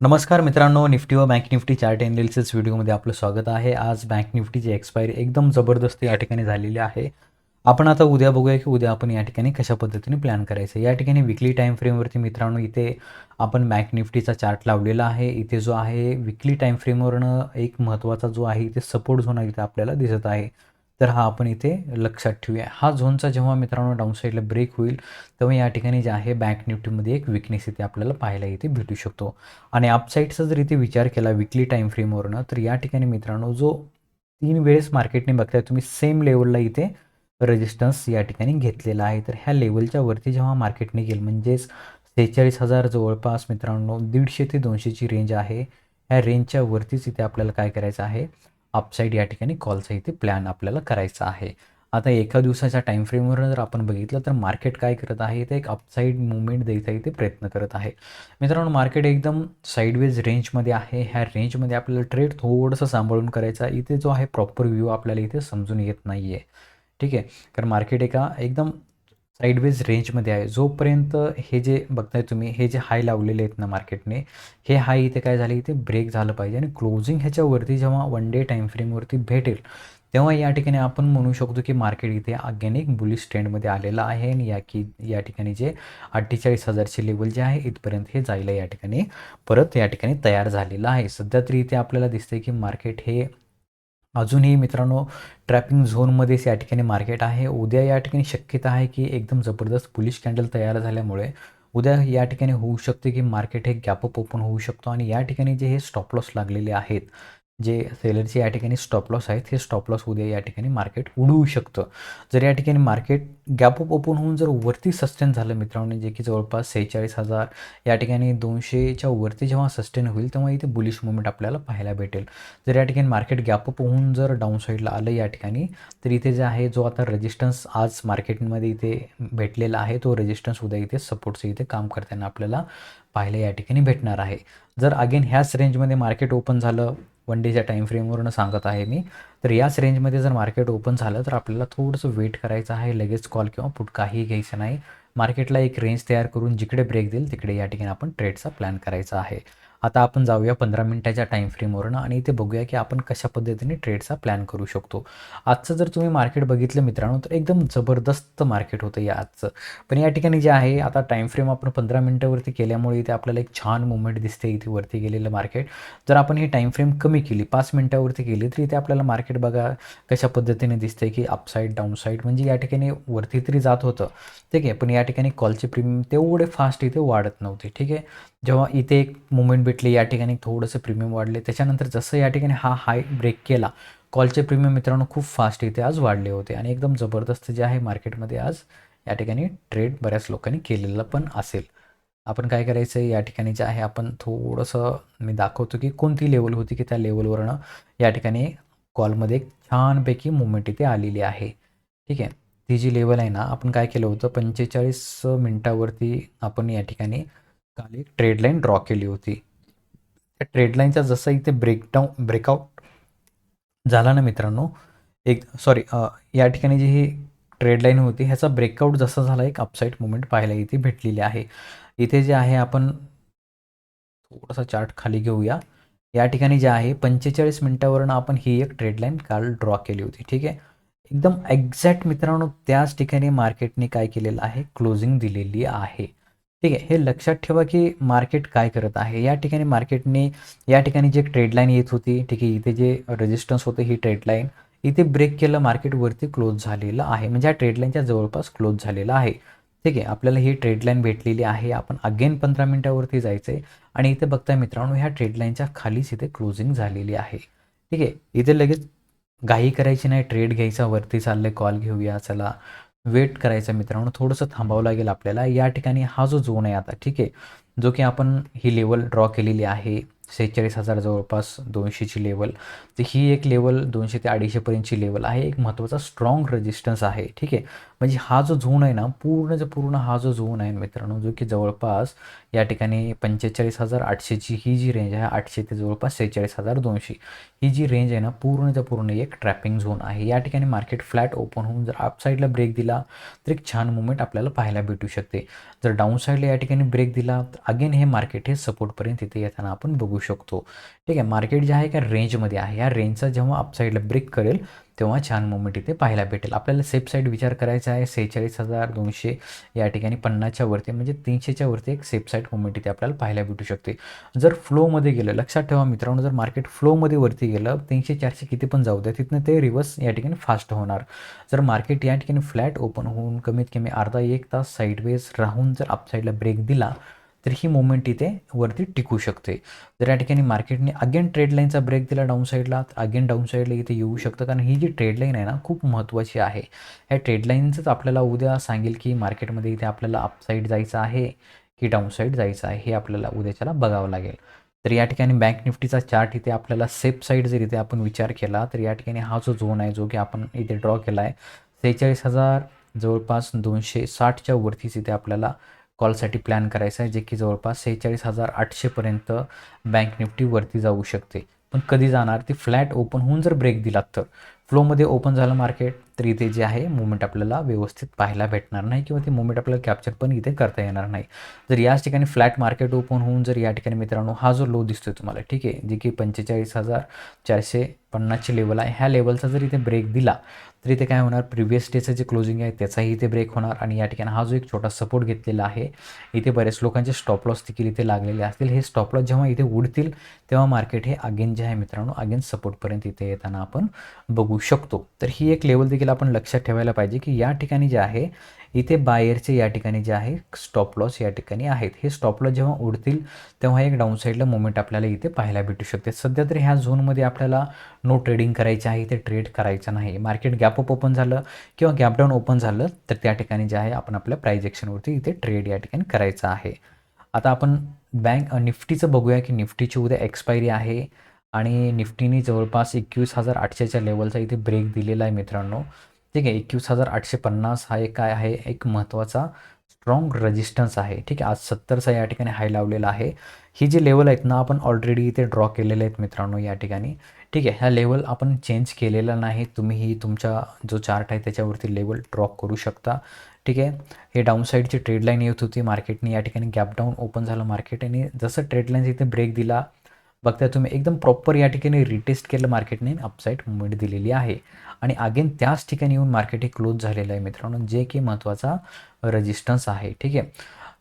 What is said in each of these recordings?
नमस्कार मित्रांनो निफ्टी व बँक निफ्टी चार्ट एनालिसिस व्हिडिओमध्ये आपलं स्वागत आहे. आज बँक निफ्टीची एक्सपायरी एकदम जबरदस्त या ठिकाणी झालेली आहे. आपण आता उद्या बघूया की उद्या आपण या ठिकाणी कशा पद्धतीने प्लॅन करायचं. या ठिकाणी विकली टाईम फ्रेमवरती मित्रांनो इथे आपण बँक निफ्टीचा चार्ट लावलेला आहे. इथे जो आहे विकली टाईम फ्रेमवरनं एक महत्त्वाचा जो आहे इथे सपोर्ट झोन इथे आपल्याला दिसत आहे. तर हा आपण इथे लक्षात ठेवूया. हा झोनचा जेव्हा मित्रांनो डाऊन साईडला ब्रेक होईल तेव्हा या ठिकाणी जे आहे बँक निफ्टीमध्ये एक विकनेस इथे आपल्याला पाहायला इथे भेटू शकतो. आणि अपसाईडचा जर इथे विचार केला विकली टाईम फ्रेमवरनं तर या ठिकाणी मित्रांनो जो तीन वेळेस मार्केटने बघताय तुम्ही सेम लेवलला इथे रेजिस्टन्स या ठिकाणी घेतलेला आहे. तर ह्या लेवलच्या वरती जेव्हा मार्केटने गेलं म्हणजेच सेहेचाळीस हजार जवळपास मित्रांनो दीडशे ते दोनशेची रेंज आहे. ह्या रेंजच्या वरतीच इथे आपल्याला काय करायचं आहे? अपसाईड या ठिकाणी कॉलचा इथे प्लॅन आपल्याला करायचा आहे. आता एका दिवसाच्या टाईम फ्रेमवर जर आपण बघितलं तर मार्केट काय करत आहे? ते एक अपसाईड मुवमेंट द्यायचा इथे प्रयत्न करत आहे. मित्रांनो मार्केट एकदम साईडवेज रेंजमध्ये आहे. ह्या रेंजमध्ये आपल्याला ट्रेड थोडंसं सांभाळून करायचा इथे जो आहे प्रॉपर व्ह्यू आपल्याला इथे समजून येत नाही आहे ठीक आहे? कारण मार्केट एका एकदम साईडवेज रेंजमध्ये आहे. जोपर्यंत हे जे बघताय तुम्ही हे जे हाय लावलेले आहेत ना मार्केटने हे हाय इथे काय झाले? इथे ब्रेक झालं पाहिजे आणि क्लोजिंग ह्याच्यावरती जेव्हा वन डे टाईम फ्रेमवरती भेटेल तेव्हा या ठिकाणी आपण म्हणू शकतो की मार्केट इथे अगेन एक बुलिश ट्रेंडमध्ये आलेलं आहे आणि या की या ठिकाणी जे अठ्ठेचाळीस हजारचे लेवल जे आहे इथपर्यंत हे जायला या ठिकाणी परत या ठिकाणी तयार झालेलं आहे. सध्या तरी इथे आपल्याला दिसतंय की मार्केट हे अजूनही मित्रांनो ट्रॅपिंग झोनमध्येच या ठिकाणी मार्केट आहे. उद्या या ठिकाणी शक्यता आहे की एकदम जबरदस्त पुलिश कॅन्डल तयार झाल्यामुळे उद्या या ठिकाणी होऊ शकते की मार्केट हे गॅपअप ओपन होऊ शकतो आणि या ठिकाणी जे हे स्टॉप लॉस लागलेले आहेत जे सेलरचे या ठिकाणी स्टॉप लॉस आहेत हे स्टॉप लॉस उद्या या ठिकाणी मार्केट उडवू शकतं. जर या ठिकाणी मार्केट गॅपअप ओपन होऊन जर वरती सस्टेन झालं मित्रांनो जे की जवळपास सेहेचाळीस हजार या ठिकाणी दोनशेच्या वरती जेव्हा सस्टेन होईल तेव्हा इथे बुलिश मुवमेंट आपल्याला पाहायला भेटेल. जर या ठिकाणी मार्केट गॅपअप होऊन जर डाऊन साईडला आलं या ठिकाणी तर इथे जे आहे जो आता रेजिस्टन्स आज मार्केटमध्ये इथे भेटलेला आहे तो रेजिस्टन्स उद्या इथे सपोर्टचं इथे काम करताना आपल्याला पाहायला या ठिकाणी भेटणार आहे. जर अगेन ह्याच रेंजमध्ये मार्केट ओपन झालं वन डेच्या टाईम फ्रेमवरून सांगत आहे मी. तर याच रेंजमध्ये जर मार्केट ओपन झालं तर आपल्याला थोडंसं वेट करायचं आहे लगेच कॉल किंवा पुट काहीही घ्यायचं नाही. मार्केटला एक रेंज तयार करून जिकडे ब्रेक देईल तिकडे या ठिकाणी आपण ट्रेडचा प्लॅन करायचा आहे. आता आपण जाऊया पंधरा मिनटाच्या टाईम फ्रेमवरनं आणि इथे बघूया की आपण कशा पद्धतीने ट्रेडचा प्लॅन करू शकतो. आजचं जर तुम्ही मार्केट बघितलं मित्रांनो तर एकदम जबरदस्त मार्केट होतं या आजचं. पण या ठिकाणी जे आहे आता टाईम फ्रेम आपण पंधरा मिनटावरती केल्यामुळे इथे आपल्याला एक छान मुवमेंट दिसते इथे वरती गेलेलं मार्केट जर आपण ही टाईम फ्रेम कमी केली पाच मिनटावरती केली तर इथे आपल्याला मार्केट बघा कशा पद्धतीने दिसते की अपसाईड डाऊनसाईड म्हणजे या ठिकाणी वरती तरी जात होतं. ठीक आहे पण या ठिकाणी कॉलचे प्रीमियम तेवढे फास्ट इथे वाढत नव्हते. ठीक आहे जेव्हा इथे एक मुवमेंट भेटली या ठिकाणी थोडंसं प्रीमियम वाढले त्याच्यानंतर जसं या ठिकाणी हा हाय ब्रेक केला कॉलचे प्रीमियम मित्रांनो खूप फास्ट इथे आज वाढले होते आणि एकदम जबरदस्त जे आहे मार्केटमध्ये आज या ठिकाणी ट्रेड बऱ्याच लोकांनी केलेलं पण असेल. आपण काय करायचं आहे या ठिकाणी जे आहे आपण थोडंसं मी दाखवतो की कोणती लेवल होती की त्या लेवलवरनं या ठिकाणी कॉलमध्ये एक छानपैकी मुवमेंट इथे आलेली आहे. ठीक आहे? ती जी लेवल आहे ना आपण काय केलं होतं पंचेचाळीस मिनटावरती आपण या ठिकाणी काल एक ट्रेड लाईन ड्रॉ केली होती. त्या ट्रेड लाईनचा जसं इथे ब्रेकडाऊन ब्रेकआउट झाला ना मित्रांनो एक सॉरी या ठिकाणी जी ही ट्रेड लाईन होती ह्याचा ब्रेकआउट जसा झाला एक अपसाईड मुवमेंट पाहायला इथे भेटलेली आहे. इथे जे आहे आपण थोडासा चार्ट खाली घेऊया. या ठिकाणी जे आहे पंचेचाळीस मिनटावरनं आपण ही एक ट्रेड लाईन काल ड्रॉ केली होती ठीक आहे? एकदम एक्झॅक्ट मित्रांनो त्याच ठिकाणी मार्केटने काय केलेलं आहे? क्लोजिंग दिलेली आहे. ठीक आहे हे लक्षात ठेवा की मार्केट काय करत आहे. या ठिकाणी मार्केटने या ठिकाणी जे ट्रेड लाईन येत होती ठीक आहे इथे जे रेजिस्टन्स होते ही ट्रेड लाईन इथे ब्रेक केलं मार्केटवरती क्लोज झालेलं आहे. म्हणजे या ट्रेड लाईनच्या जवळपास क्लोज झालेलं आहे. ठीक आहे आपल्याला ही ट्रेड लाईन भेटलेली आहे. आपण अगेन पंधरा मिनटावरती जायचं आहे आणि इथे बघताय मित्रांनो ह्या ट्रेड लाईनच्या खालीच इथे क्लोजिंग झालेली आहे. ठीक आहे इथे लगेच घाई करायची नाही ट्रेड घ्यायचा वरती चाललंय कॉल घेऊया चला. वेट करायचं मित्रांनो. थोडंसं थांबावं लागेल आपल्याला. या ठिकाणी हा जो झोन आहे आता ठीक आहे? जो की आपण ही लेवल ड्रॉ केलेली आहे सेहेचाळीस हजार जवळपास दोनशेची लेवल तर ही एक लेवल दोनशे ते अडीचशेपर्यंतची लेवल आहे. एक महत्त्वाचा स्ट्रॉंग रेजिस्टन्स आहे ठीक आहे? म्हणजे हा जो झोन आहे ना पूर्णचा पूर्ण हा जो झोन आहे मित्रांनो जो की जवळपास या ठिकाणी पंचेचाळीस हजार आठशेची ही जी रेंज आहे आठशे ते जवळपास सेहेचाळीस हजार दोनशे ही जी रेंज आहे ना पूर्णच्या पूर्ण एक ट्रॅपिंग झोन आहे. या ठिकाणी मार्केट फ्लॅट ओपन होऊन जर अपसाईडला ब्रेक दिला तर एक छान मुवमेंट आपल्याला पाहायला भेटू शकते. जर डाऊन साईडला या ठिकाणी ब्रेक दिला तर अगेन हे मार्केट हे सपोर्टपर्यंत इथे येताना आपण बघू शकतो. ठीक आहे मार्केट जे आहे का रेंजमध्ये आहे. या रेंजचा जेव्हा अपसाईडला ब्रेक करेल तेव्हा छान मुवमेंट इथे पाहायला भेटेल. आपल्याला सेफ साईड विचार करायचा आहे. सेहेचाळीस हजार दोनशे या ठिकाणी पन्नासच्या वरती म्हणजे तीनशेच्या वरती एक सेफ साईड मुवमेंट इथे आपल्याला पाहायला भेटू शकते. जर फ्लोमध्ये गेलं लक्षात ठेवा मित्रांनो जर मार्केट फ्लोमध्ये वरती गेलं तीनशे चारशे किती पण जाऊ द्या तिथनं ते रिव्हर्स या ठिकाणी फास्ट होणार. जर मार्केट या ठिकाणी फ्लॅट ओपन होऊन कमीत कमी अर्धा एक तास साईडवेज राहून जर अपसाईडला ब्रेक दिला तर ही मुवमेंट इथे वरती टिकू शकते. जर या ठिकाणी मार्केटने अगेन ट्रेड लाईनचा ब्रेक दिला डाऊन साईडला तर अगेन डाऊन साईडला इथे येऊ शकतं. कारण ही जी ट्रेड लाईन आहे ना खूप महत्त्वाची आहे. ह्या ट्रेड लाईनचंच आपल्याला उद्या सांगेल की मार्केटमध्ये इथे आपल्याला अपसाईड जायचं आहे की डाऊन साईड जायचं आहे हे आपल्याला उद्याच्याला बघावं लागेल. तर या ठिकाणी बँक निफ्टीचा चार्ट इथे आपल्याला सेफ साईड जर इथे आपण विचार केला तर या ठिकाणी हा जो झोन आहे जो की आपण इथे ड्रॉ केला आहे सेहेचाळीस हजार जवळपास दोनशे साठच्या वरतीच इथे आपल्याला कॉलसाठी प्लॅन करायचा आहे जे की जवळपास सेहेचाळीस हजार आठशेपर्यंत बँक निफ्टीवरती जाऊ शकते. पण कधी जाणार? ती फ्लॅट ओपन होऊन जर ब्रेक दिला तर. फ्लोमध्ये ओपन झालं मार्केट तर इथे जे आहे मुवमेंट आपल्याला व्यवस्थित पाहायला भेटणार नाही किंवा ती मुवमेंट आपल्याला कॅप्चर पण इथे करता येणार नाही. जर याच ठिकाणी फ्लॅट मार्केट ओपन होऊन जर या ठिकाणी मित्रांनो हा जो लो दिसतोय तुम्हाला ठीक आहे जे की पंचेचाळीस हजार चारशे पन्नासची लेवल आहे. ह्या लेवलचा जर इथे ब्रेक दिला तर इथे काय होणार? प्रिव्हियस डेचं जे क्लोजिंग आहे त्याचाही इथे ब्रेक होणार. आणि या ठिकाणी हा जो एक छोटा सपोर्ट घेतलेला आहे इथे बरेच लोकांचे स्टॉप लॉस देखील इथे लागलेले असतील. हे स्टॉप लॉस जेव्हा इथे उडतील तेव्हा मार्केट हे अगेन जे आहे मित्रांनो अगेन सपोर्टपर्यंत इथे येताना आपण बघू शकतो. तर ही एक लेवल देखील आपण लक्षात ठेवायला पाहिजे की या ठिकाणी जे आहे इथे बायरचे या ठिकाणी जे आहे स्टॉप लॉस या ठिकाणी आहेत. हे स्टॉप लॉस जेव्हा उडतील तेव्हा एक डाऊन साईडला मुवमेंट आपल्याला इथे पाहायला भेटू शकते. सध्या तरी ह्या झोनमध्ये आपल्याला नो ट्रेडिंग करायचे आहे इथे ट्रेड करायचं नाही. मार्केट गॅप अप ओपन झालं किंवा गॅप डाऊन ओपन झालं तर त्या ठिकाणी जे आहे आपण आपल्या प्राईज ॲक्शनवरती इथे ट्रेड या ठिकाणी करायचं आहे. आता आपण बँक निफ्टीचं बघूया की निफ्टीची उद्या एक्सपायरी आहे. आणि निफ्टीने जवळपास एकवीस हजार आठशेच्या लेवलचा इथे ब्रेक दिलेला आहे मित्रांनो. ठीक आहे एकवीस हजार आठशे पन्नास हा एक काय आहे? एक महत्त्वाचा स्ट्रॉंग रजिस्टन्स आहे. ठीक आहे आज सत्तरचा या ठिकाणी हाय लावलेला आहे. ही जी लेवल आहेत ना आपण ऑलरेडी इथे ड्रॉ केलेले आहेत मित्रांनो या ठिकाणी. ठीक आहे ह्या लेवल आपण चेंज केलेला नाही. तुम्हीही तुमचा जो चार्ट आहे त्याच्यावरती लेवल ड्रॉ करू शकता. ठीक आहे हे डाऊन साईडची येत होती. मार्केटने या ठिकाणी गॅप डाऊन ओपन झालं. मार्केट आणि जसं ट्रेडलाईनचा इथे ब्रेक दिला बघताय तुम्ही एकदम प्रॉपर या ठिकाणी रिटेस्ट केलं मार्केटने अपसाईड मुवमेंट दिलेली आहे. आणि अगेन त्याच ठिकाणी येऊन मार्केट हे क्लोज झालेलं आहे मित्रांनो जे की महत्त्वाचा रजिस्टन्स आहे ठीक आहे?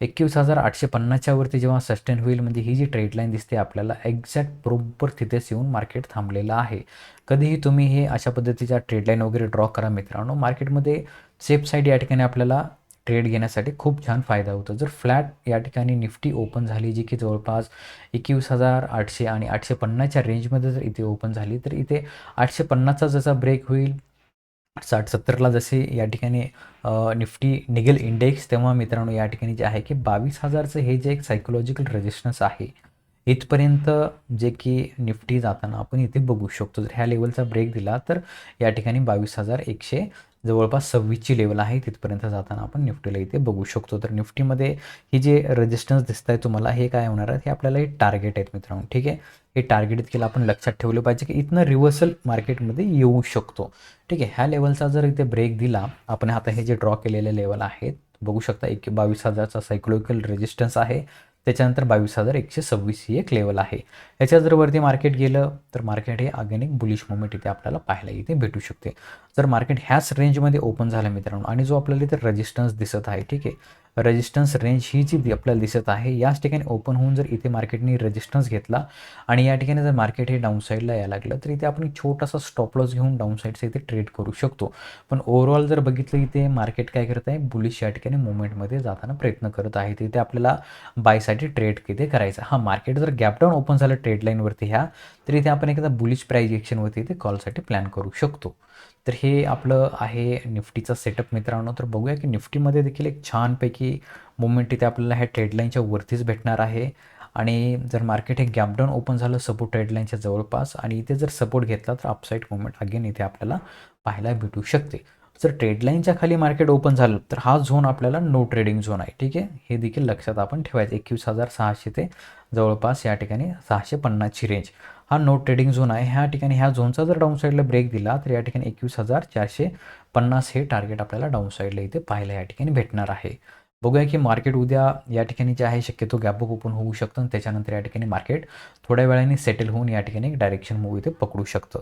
एकवीस हजार आठशे पन्नासच्या वरती जेव्हा सस्टेन होईल म्हणजे ही जी ट्रेडलाईन दिसते आपल्याला एक्झॅक्ट बरोबर तिथेच येऊन मार्केट थांबलेलं आहे. कधीही तुम्ही हे अशा पद्धतीच्या ट्रेडलाईन वगैरे ड्रॉ करा मित्रांनो मार्केटमध्ये सेफ साईड या ठिकाणी आपल्याला ट्रेड घेण्यासाठी खूप छान फायदा होतो. जर फ्लॅट या ठिकाणी निफ्टी ओपन झाली जी की जवळपास एकवीस हजार आठशे आणि आठशे पन्नासच्या रेंजमध्ये जर इथे ओपन झाली तर इथे आठशे पन्नासचा जसा ब्रेक होईल साठ सत्तरला जसे या ठिकाणी निफ्टी निगेल इंडेक्स तेव्हा मित्रांनो या ठिकाणी जे आहे की बावीस हजारचं हे जे एक सायकोलॉजिकल रेजिस्टन्स आहे इथपर्यंत जे की निफ्टी जाताना आपण इथे बघू शकतो. जर ह्या लेवलचा ब्रेक दिला तर या ठिकाणी बावीस हजार एकशे जवळपास सव्वीसची लेवल आहे तिथपर्यंत जाताना आपण निफ्टीला इथे बघू शकतो. तर निफ्टीमध्ये ही जे रेजिस्टन्स दिसत आहे तुम्हाला हे काय होणार आहे? हे आपल्याला हे टार्गेट आहेत मित्रांनो ठीक आहे? हे टार्गेट इतकेला आपण लक्षात ठेवलं पाहिजे की इथनं रिव्हर्सल मार्केटमध्ये येऊ शकतो. ठीक आहे ह्या लेवलचा जर इथे ब्रेक दिला आपण आता हे जे ड्रॉ केलेले लेवल आहेत बघू शकता एक बावीस हजारचा सायकोलॉजिकल रेजिस्टन्स आहे त्याच्यानंतर बावीस हजार एकशे सव्वीस ही एक लेवल आहे. याच्या जर वरती मार्केट गेलं तर मार्केट हे अगेन एक बुलिश मुवमेंट इथे आपल्याला पाहायला इथे भेटू शकते. जर मार्केट ह्याच रेंजमध्ये ओपन झालं मित्रांनो आणि जो आपल्याला इथे रेजिस्टन्स दिसत आहे ठीक आहे? रेजिस्टन्स रेंज ही जी आपल्याला दिसत आहे याच ठिकाणी ओपन होऊन जर इथे मार्केटने रेजिस्टन्स घेतला आणि या ठिकाणी जर मार्केट हे डाऊन साईडला यायला लागलं तर इथे आपण एक छोटासा स्टॉप लॉस घेऊन डाऊन साईडचा इथे ट्रेड करू शकतो. पण ओव्हरऑल जर बघितलं इथे मार्केट काय करत आहे? बुलिश या ठिकाणी मुवमेंटमध्ये जाताना प्रयत्न करत आहे. तिथे आपल्याला बायसाठी ट्रेड किती करायचा हा मार्केट जर गॅप डाऊन ओपन झालं ट्रेड लाईनवरती ह्या तर इथे आपण एखादा बुलिश प्राईजेक्शनवरती इथे कॉलसाठी प्लॅन करू शकतो. तर हे आपलं आहे निफ्टीचा सेटअप मित्रांनो. तर बघूया की निफ्टीमध्ये देखील एक छानपैकी मुवमेंट इथे आपल्याला ह्या ट्रेडलाईनच्या वरतीच भेटणार आहे. आणि जर मार्केट हे गॅपडाऊन ओपन झालं सपोर्ट ट्रेडलाईनच्या जवळपास आणि इथे जर सपोर्ट घेतला तर अपसाईड मुवमेंट अगेन इथे आपल्याला पाहायला भेटू शकते. जर ट्रेडलाईनच्या खाली मार्केट ओपन झालं तर हा झोन आपल्याला नो ट्रेडिंग झोन आहे. ठीक आहे? हे देखील लक्षात आपण ठेवायचं. एकवीस हजार सहाशे ते जवळपास या ठिकाणी सहाशे पन्नासची रेंज हा नो ट्रेडिंग झोन आहे. ह्या ठिकाणी ह्या झोनचा जर डाऊन साईडला ब्रेक दिला तर या ठिकाणी एकवीस हजार चारशे पन्नास हे टार्गेट आपल्याला डाऊन साईडला इथे पाहायला या ठिकाणी भेटणार आहे. बघूया की मार्केट उद्या या ठिकाणी जे आहे शक्यतो गॅपअप ओपन होऊ शकतं आणि त्याच्यानंतर या ठिकाणी मार्केट थोड्या वेळाने सेटल होऊन या ठिकाणी एक डायरेक्शन मूव इथे पकडू शकतं.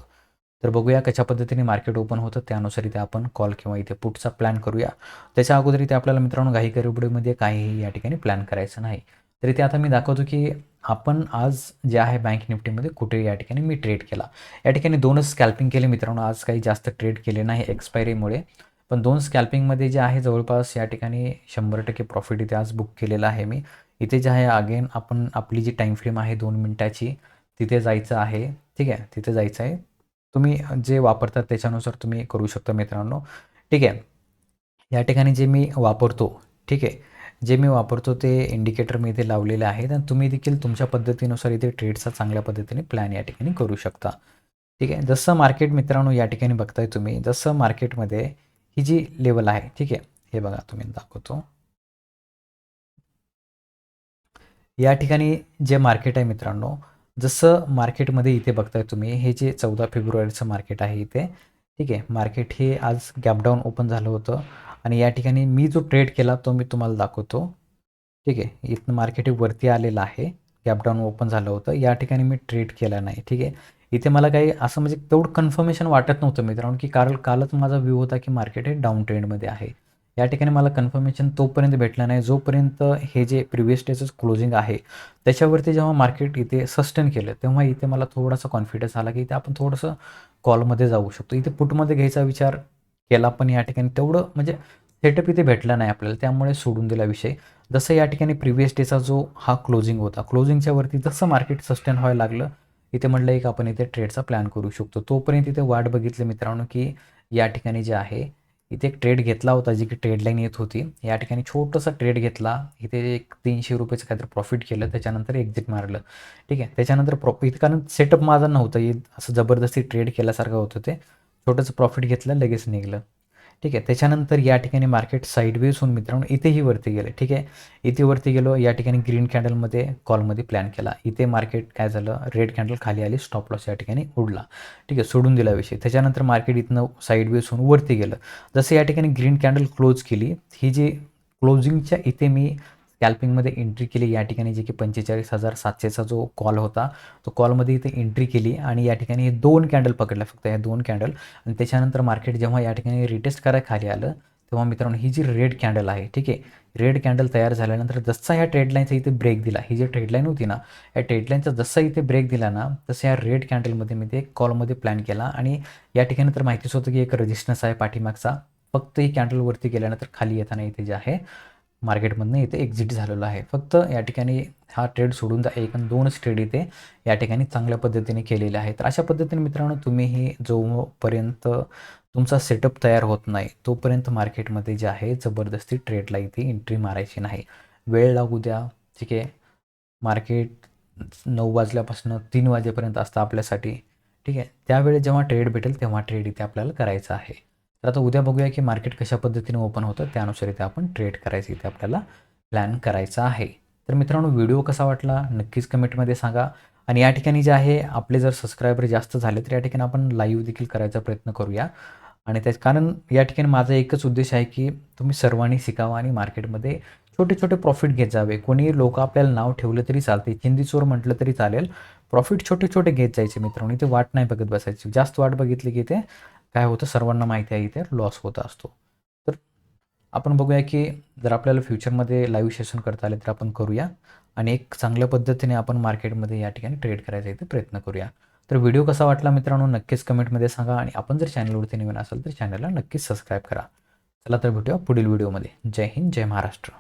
तर बघूया कशा पद्धतीने मार्केट ओपन होतं. त्यानुसार इथे आपण कॉल किंवा इथे पुटचा प्लॅन करूया. त्याच्या अगोदर इथे आपल्याला मित्रांनो घाई गरीबडीमध्ये काहीही या ठिकाणी प्लॅन करायचं नाही. तर इथे आता मी दाखवतो की आपण आज जे आहे बँक निफ्टीमध्ये कुठे या ठिकाणी मी ट्रेड केला. या ठिकाणी दोनच स्कॅल्पिंग केले मित्रांनो. आज काही जास्त ट्रेड केले नाही एक्सपायरीमुळे पण दोन स्कॅल्पिंगमध्ये जे आहे जवळपास या ठिकाणी शंभर टक्के प्रॉफिट इथे आज बुक केलेलं आहे मी. इथे जे आहे अगेन आपण आपली जी टाईम फ्रेम आहे दोन मिनटाची तिथे जायचं आहे. ठीक आहे? तिथे जायचं आहे. तुम्ही जे वापरतात त्याच्यानुसार तुम्ही करू शकता मित्रांनो. ठीक आहे? या ठिकाणी जे मी वापरतो ठीक आहे? जे मी वापरतो ते इंडिकेटर मी इथे लावलेले आहेत आणि तुम्ही देखील तुमच्या पद्धतीनुसार इथे ट्रेडचा चांगल्या पद्धतीने प्लॅन या ठिकाणी करू शकता. ठीक आहे? जसं मार्केट मित्रांनो या ठिकाणी बघताय तुम्ही जसं मार्केटमध्ये ही जी लेवल आहे ठीक आहे? हे बघा तुम्ही दाखवतो. या ठिकाणी जे मार्केट आहे मित्रांनो जसं मार्केटमध्ये इथे बघताय तुम्ही हे जे चौदा फेब्रुवारीचं मार्केट आहे इथे ठीक आहे? मार्केट हे आज गॅपडाऊन ओपन झालं होतं. आणि या ठिकाणी मी जो ट्रेड केला तो मी तुम्हाला दाखवतो. ठीक आहे? इथनं मार्केट वरती आलेलं आहे. गॅपडाऊन ओपन झालं होतं. या ठिकाणी मी ट्रेड केला नाही. ठीक आहे? इथे मला काही असं म्हणजे तेवढं कन्फर्मेशन वाटत नव्हतं मित्रांनो की कारण कालच माझा व्ह्यू होता की मार्केट हे डाऊन ट्रेंडमध्ये आहे. या ठिकाणी मला कन्फर्मेशन तोपर्यंत भेटलं नाही. जोपर्यंत हे जे प्रिव्हियस डेचं क्लोजिंग आहे त्याच्यावरती जेव्हा मार्केट इथे सस्टेन केलं तेव्हा इथे मला थोडासा कॉन्फिडन्स आला की इथे आपण थोडंसं कॉलमध्ये जाऊ शकतो. इथे पुटमध्ये घ्यायचा विचार केला पण या ठिकाणी तेवढं म्हणजे सेटअप इथे भेटला नाही आपल्याला त्यामुळे सोडून दिला विषय. जसं या ठिकाणी प्रिव्हियस डेचा जो हा क्लोजिंग होता क्लोजिंगच्या वरती जसं मार्केट सस्टेन व्हायला लागलं इथे म्हटलं एक आपण इथे ट्रेडचा प्लॅन करू शकतो. तोपर्यंत इथे वाट बघितली मित्रांनो की या ठिकाणी जे आहे इथे एक ट्रेड घेतला होता जी की ट्रेडलाईन येत होती. या ठिकाणी छोटंसं ट्रेड घेतला इथे एक तीनशे रुपयाचं काहीतरी प्रॉफिट केलं त्याच्यानंतर एक्झिट मारलं. ठीक आहे त्याच्यानंतर प्रॉफिट कारण सेटअप माझा नव्हतं असं जबरदस्ती ट्रेड केल्यासारखं होतं ते छोटंसं प्रॉफिट घेतलं लगेच निघलं. ठीक आहे त्याच्यानंतर या ठिकाणी मार्केट साईडवेज होऊन मित्रांनो इथेही वरती गेले. ठीक आहे इथे वरती गेलो या ठिकाणी ग्रीन कॅन्डलमध्ये कॉलमध्ये प्लॅन केला. इथे मार्केट काय झालं रेड कॅन्डल खाली आली स्टॉप लॉस या ठिकाणी उडला. ठीक आहे सोडून दिला विषय. त्याच्यानंतर मार्केट इथनं साईडवेज होऊन वरती गेलं. जसं या ठिकाणी ग्रीन कॅन्डल क्लोज केली ही जी क्लोजिंगच्या इथे मी स्कॅल्पिंगमध्ये एंट्री केली. या ठिकाणी जे की पंचेचाळीस हजार सातशेचा जो कॉल होता तो कॉलमध्ये इथे एंट्री केली आणि या ठिकाणी हे दोन कॅन्डल पकडल्या फक्त या दोन कॅन्डल. आणि त्याच्यानंतर मार्केट जेव्हा या ठिकाणी रिटेस्ट करायला खाली आलं तेव्हा मित्रांनो ही जी रेड कॅन्डल आहे ठीक आहे रेड कॅन्डल तयार झाल्यानंतर जसा ह्या ट्रेडलाईनचा इथे ब्रेक दिला ही जी ट्रेडलाईन होती ना या ट्रेडलाईनचा जसा इथे ब्रेक दिला ना तसं या रेड कॅन्डलमध्ये मी ते कॉलमध्ये प्लॅन केला. आणि या ठिकाणी तर माहितीच होतं की एक रजिस्टन्स आहे पाठीमागचा फक्त ही कॅन्डलवरती गेल्यानंतर खाली येताना इथे जे आहे मार्केटमधनं इथे एक्झिट झालेलं आहे. फक्त या ठिकाणी हा ट्रेड सोडून जा एक आणि दोनच ट्रेड इथे या ठिकाणी चांगल्या पद्धतीने केलेले आहे तर अशा पद्धतीने मित्रांनो तुम्हीही जोपर्यंत तुमचा सेटअप तयार होत नाही तोपर्यंत मार्केटमध्ये जे आहे जबरदस्ती ट्रेडला इथे एंट्री मारायची नाही. वेळ लागू द्या ठीक आहे? मार्केट नऊ वाजल्यापासून तीन वाजेपर्यंत असतं आपल्यासाठी ठीक आहे? त्यावेळी जेव्हा ट्रेड भेटेल तेव्हा ट्रेड इथे आपल्याला करायचं आहे. तर आता उद्या बघूया की मार्केट कशा पद्धतीने ओपन होतं. त्यानुसार इथे आपण ट्रेड करायचं इथे आपल्याला प्लॅन करायचा आहे. तर मित्रांनो व्हिडिओ कसा वाटला नक्कीच कमेंटमध्ये सांगा. आणि या ठिकाणी जे आहे आपले जर सबस्क्रायबर जास्त झाले तर या ठिकाणी आपण लाईव्ह देखील करायचा प्रयत्न करूया. आणि त्याच कारण या ठिकाणी माझा एकच उद्देश आहे की तुम्ही सर्वांनी शिकावं आणि मार्केटमध्ये छोटे छोटे प्रॉफिट घेत जावे. कोणी लोक आपल्याला नाव ठेवलं तरी चालते चिंदीचोर म्हटलं तरी चालेल. प्रॉफिट छोटे छोटे घेत जायचे मित्रांनो. इथे वाट नाही बघत बसायची. जास्त वाट बघितली की ते काय होतं सर्वांना माहिती आहे इथे लॉस होत असतो. तर आपण बघूया की जर आपल्याला फ्युचरमध्ये लाईव्ह सेशन करता आले तर आपण करूया आणि एक चांगल्या पद्धतीने आपण मार्केटमध्ये या ठिकाणी ट्रेड करायचा इथे प्रयत्न करूया. तर व्हिडिओ कसा वाटला मित्रांनो नक्कीच कमेंटमध्ये सांगा आणि आपण जर चॅनलवरती नवीन असाल तर चॅनलला नक्कीच सबस्क्राईब करा. चला तर भेटूया पुढील व्हिडिओमध्ये जय हिंद जय महाराष्ट्र.